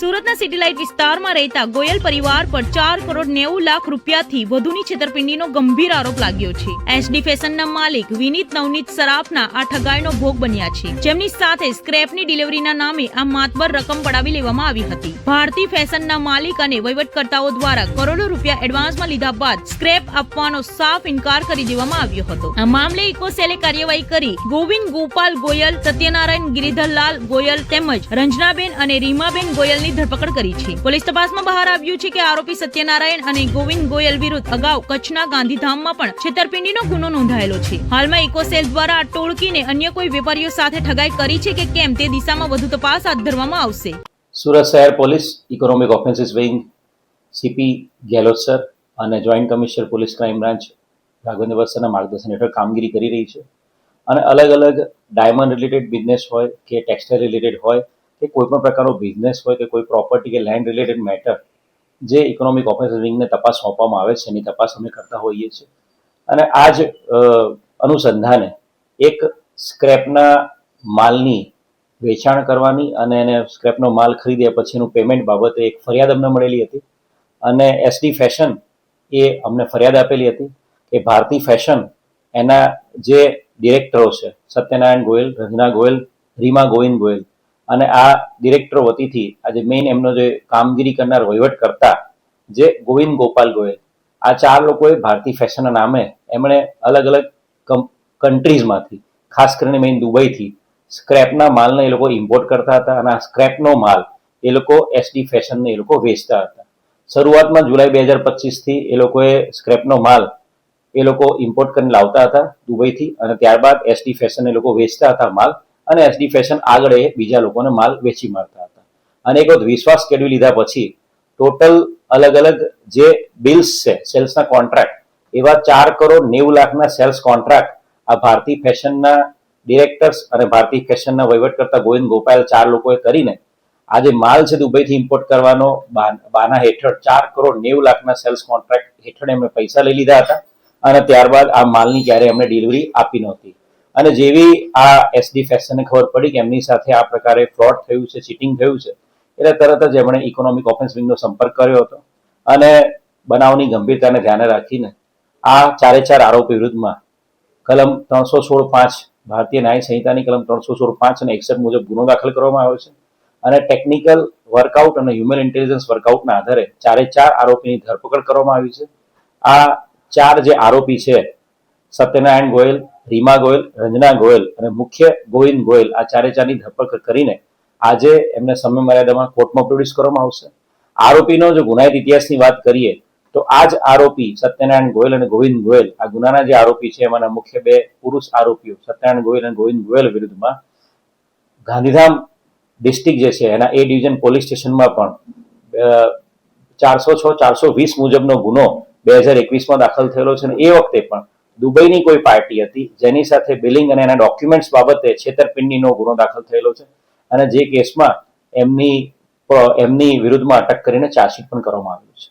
સુરતના સિટીલાઇટ વિસ્તારમાં રહેતા ગોયલ પરિવાર પર ચાર કરોડ નેવું લાખ રૂપિયાથી વધુની છેતરપિંડીનો ગંભીર આરોપ લાગ્યો છે. એસડી ફેશનના માલિક વિનીત નવનીત સરાફના આ ઠગાઈનો ભોગ બન્યા છે. જેમની સાથે સ્ક્રેપની ડિલિવરીના નામે આ માતબર રકમ પડાવી લેવામાં આવી હતી. ભારતી ફેશનના માલિક અને વહીવટકર્તાઓ દ્વારા કરોડો રૂપિયા એડવાન્સમાં લીધા બાદ સ્ક્રેપ આપવાનો સાફ ઇનકાર કરી દેવામાં આવ્યો હતો. આ મામલે ઇકોસેલે કાર્યવાહી કરી ગોવિંદ ગોપાલ ગોયલ, સત્યનારાયણ ગિરિધરલાલ ગોયલ તેમજ રંજનાબેન અને રીમાબેન ગોયલની ધરપકડ કરી છે. પોલીસ તપાસમાં બહાર આવ્યું છે કે આરોપી સત્યનારાયણ અને ગોવિંદ ગોયલ વિરુદ્ધ અગાઉ કચ્છના ગાંધીધામમાં પણ છેતરપિંડીનો ગુનો નોંધાયેલો છે. હાલમાં ઇકોસેલ દ્વારા ટોળકીને અન્ય કોઈ વેપારીઓ સાથે ઠગાઈ કરી છે કે કેમ તે દિશામાં વધુ તપાસ હાથ ધરવામાં આવશે. સુરત શહેર police economic offences wing CP Gehlot sir અને joint commissioner police crime branch Raghavendra વત્સના માર્ગદર્શન હેઠળ કામગીરી કરી રહી છે. અને અલગ અલગ ડાયમંડ રિલેટેડ બિઝનેસ હોય કે ટેક્સટાઇલ રિલેટેડ હોય કે કોઈ પણ પ્રકારનો બિઝનેસ હોય કે કોઈ પ્રોપર્ટી કે લેન્ડ રિલેટેડ મેટર જે ઇકોનોમિક ઓફિસર વિંગને તપાસ સોંપવામાં આવે છે, એની તપાસ અમે કરતા હોઈએ છીએ. અને આ જ અનુસંધાને એક સ્ક્રેપના માલની વેચાણ કરવાની અને એને સ્ક્રેપનો માલ ખરીદ્યા પછીનું પેમેન્ટ બાબતે એક ફરિયાદ અમને મળેલી હતી. અને એસડી ફેશન એ અમને ફરિયાદ આપેલી હતી કે ભારતી ફેશન એના જે ડિરેક્ટરો છે, સત્યનારાયણ ગોયલ, રંજના ગોયલ, રીમા ગોવિંદ ગોયલ અને આ ડિરેક્ટરો વતીથી આજે મેઇન એમનો જે કામગીરી કરનાર વહીવટ કરતા જે ગોવિંદ ગોપાલ ગોયલ, આ ચાર લોકોએ ભારતીય ફેશનના નામે એમણે અલગ અલગ કન્ટ્રીઝમાંથી ખાસ કરીને મેઇન દુબઈથી સ્ક્રેપના માલને એ લોકો ઇમ્પોર્ટ કરતા હતા અને આ સ્ક્રેપનો માલ એ લોકો એસડી ફેશનને એ લોકો વેચતા હતા. શરૂઆતમાં જુલાઈ બે હજાર પચીસથી એ લોકોએ સ્ક્રેપનો માલ એ લોકો ઇમ્પોર્ટ કરીને લાવતા હતા દુબઈથી અને ત્યારબાદ એસડી ફેશન એ લોકો વેચતા હતા માલ અને એસડી ફેશન આગળ એ બીજા લોકોને માલ વેચી મારતા હતા. અને એક વખત વિશ્વાસ કેળવી લીધા પછી ટોટલ અલગ અલગ જે બિલ્સ છે, સેલ્સના કોન્ટ્રાક્ટ એવા ચાર કરોડ નેવું લાખના સેલ્સ કોન્ટ્રાક્ટ આ ભારતી ફેશનના ડિરેક્ટર્સ અને ભારતી ફેશનના વહીવટ કરતા ગોવિંદ ગોપાલ ચાર લોકોએ કરીને આજે માલ છે દુબઈથી ઇમ્પોર્ટ કરવાનો બાન- હેઠળ ચાર કરોડ નેવું લાખના સેલ્સ કોન્ટ્રાક્ટ હેઠળ એમણે પૈસા લઈ લીધા હતા અને ત્યારબાદ આ માલની ક્યારે એમને ડિલિવરી આપી નહોતી. અને જેવી આ એસડી ફેશનને ખબર પડી કે એમની સાથે આ પ્રકારે ફ્રોડ થયું છે ચીટિંગ થયું છે, એટલે તરત જ એમણે ઇકોનોમિક ઓફેન્સ વિંગનો સંપર્ક કર્યો હતો. અને બનાવની ગંભીરતાને ધ્યાને રાખીને આ ચારે ચાર આરોપી વિરુદ્ધમાં કલમ ત્રણસો સોળ પાંચ ભારતીય ન્યાય સંહિતાની કલમ ત્રણસો સોળ પાંચ અને એકસઠ મુજબ ગુનો દાખલ કરવામાં આવ્યો છે. અને ટેકનિકલ વર્કઆઉટ અને હ્યુમન ઇન્ટેલિજન્સ વર્કઆઉટના આધારે ચારે ચાર આરોપીની ધરપકડ કરવામાં આવી છે. આ ચાર જે આરોપી છે, સત્યનારાયણ ગોયલ રીમા ગોયલ, રંજના ગોયલ અને મુખ્ય ગોવિંદ ગોયલ આ ચારે ચારની ધરપકડ કરીને આજે એમને સમય મર્યાદામાં કોર્ટમાં પ્રોડ્યુસ કરવામાં આવશે. આરોપીનો જો ગુનાહિત ઇતિહાસની વાત કરીએ, તો આ જ આરોપી સત્યનારાયણ ગોયલ અને ગોવિંદ ગોયલ, આ ગુનાના જે આરોપી છે, એમાંના મુખ્ય બે પુરુષ આરોપીઓ, સત્યનારાયણ ગોયલ અને ગોવિંદ ગોયલ વિરુદ્ધમાં ગાંધીધામ ડિસ્ટ્રિક્ટ જે છે, એના એ ડિવિઝન પોલીસ સ્ટેશનમાં પણ ચારસો છ, ચારસો વીસ મુજબનો ગુનો બે હજાર એકવીસમાં દાખલ થયેલો છે અને એ વખતે પણ દુબઈની કોઈ પાર્ટી હતી, જેની સાથે બિલિંગ અને એના ડોક્યુમેન્ટ્સ બાબતે છેતરપિંડીનો ગુનો દાખલ થયેલો છે અને જે કેસમાં એમની એમની વિરુદ્ધમાં અટક કરીને ચાર્જશીટ પણ કરવામાં આવ્યું છે.